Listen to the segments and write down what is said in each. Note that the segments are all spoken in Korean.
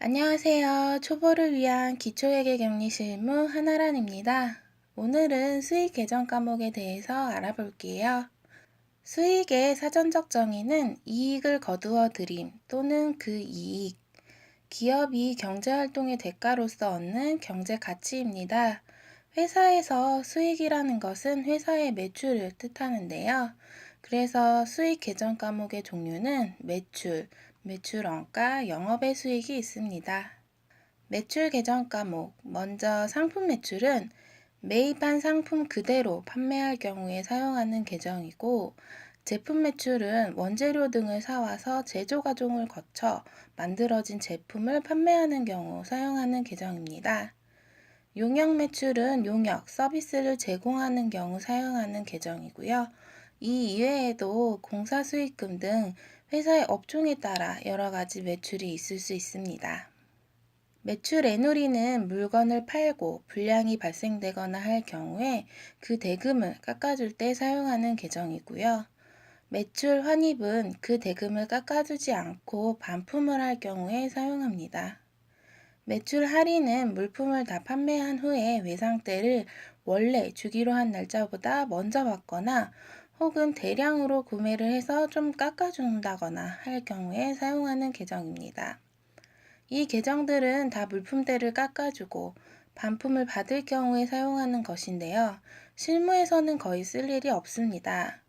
안녕하세요. 초보를 위한 기초회계 격리 실무 하나란입니다. 오늘은 수익 계정 과목에 대해서 알아볼게요. 수익의 사전적 정의는 이익을 거두어 들임 또는 그 이익, 기업이 경제활동의 대가로서 얻는 경제 가치입니다. 회사에서 수익이라는 것은 회사의 매출을 뜻하는데요. 그래서 수익 계정 과목의 종류는 매출, 매출 원가, 영업의 수익이 있습니다. 매출 계정 과목, 먼저 상품 매출은 매입한 상품 그대로 판매할 경우에 사용하는 계정이고, 제품 매출은 원재료 등을 사와서 제조 과정을 거쳐 만들어진 제품을 판매하는 경우 사용하는 계정입니다. 용역 매출은 용역, 서비스를 제공하는 경우 사용하는 계정이고요. 이 이외에도 공사 수익금 등 회사의 업종에 따라 여러 가지 매출이 있을 수 있습니다. 매출 애누리는 물건을 팔고 불량이 발생되거나 할 경우에 그 대금을 깎아줄 때 사용하는 계정이고요. 매출 환입은 그 대금을 깎아주지 않고 반품을 할 경우에 사용합니다. 매출 할인은 물품을 다 판매한 후에 외상대를 원래 주기로 한 날짜보다 먼저 받거나 혹은 대량으로 구매를 해서 좀 깎아준다거나 할 경우에 사용하는 계정입니다. 이 계정들은 다 물품대를 깎아주고 반품을 받을 경우에 사용하는 것인데요. 실무에서는 거의 쓸 일이 없습니다.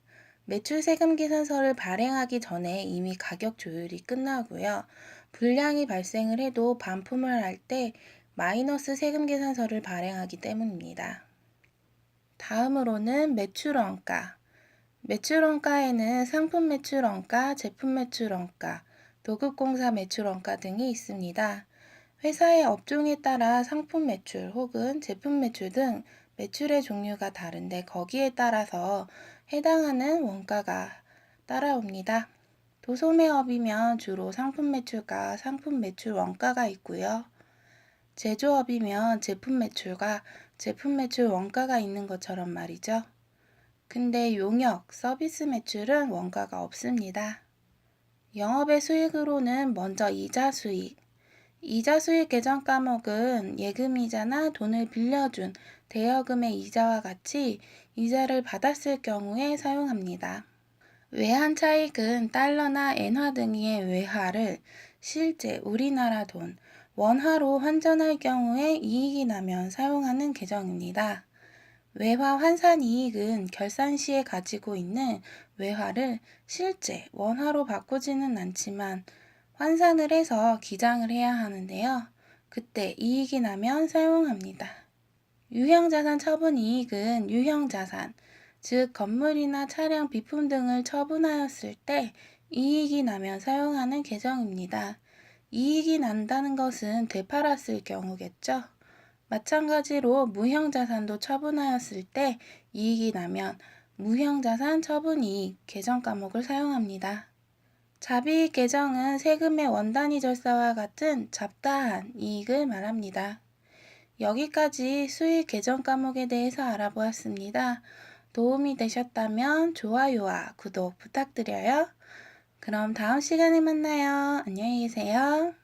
매출 세금 계산서를 발행하기 전에 이미 가격 조율이 끝나고요. 불량이 발생을 해도 반품을 할 때 마이너스 세금 계산서를 발행하기 때문입니다. 다음으로는 매출 원가. 매출 원가에는 상품 매출 원가, 제품 매출 원가, 도급공사 매출 원가 등이 있습니다. 회사의 업종에 따라 상품 매출 혹은 제품 매출 등 매출의 종류가 다른데 거기에 따라서 해당하는 원가가 따라옵니다. 도소매업이면 주로 상품 매출과 상품 매출 원가가 있고요. 제조업이면 제품 매출과 제품 매출 원가가 있는 것처럼 말이죠. 근데 용역, 서비스 매출은 원가가 없습니다. 영업의 수익으로는 먼저 이자 수익. 이자 수익 계정 과목은 예금이자나 돈을 빌려준 대여금의 이자와 같이 이자를 받았을 경우에 사용합니다. 외환 차익은 달러나 엔화 등의 외화를 실제 우리나라 돈, 원화로 환전할 경우에 이익이 나면 사용하는 계정입니다. 외화 환산 이익은 결산 시에 가지고 있는 외화를 실제 원화로 바꾸지는 않지만 환산을 해서 기장을 해야 하는데요. 그때 이익이 나면 사용합니다. 유형자산 처분 이익은 유형자산, 즉 건물이나 차량 비품 등을 처분하였을 때 이익이 나면 사용하는 계정입니다. 이익이 난다는 것은 되팔았을 경우겠죠. 마찬가지로 무형자산도 처분하였을 때 이익이 나면 무형자산 처분이익 계정 과목을 사용합니다. 잡이익 계정은 세금의 원단위 절사와 같은 잡다한 이익을 말합니다. 여기까지 수익 계정 과목에 대해서 알아보았습니다. 도움이 되셨다면 좋아요와 구독 부탁드려요. 그럼 다음 시간에 만나요. 안녕히 계세요.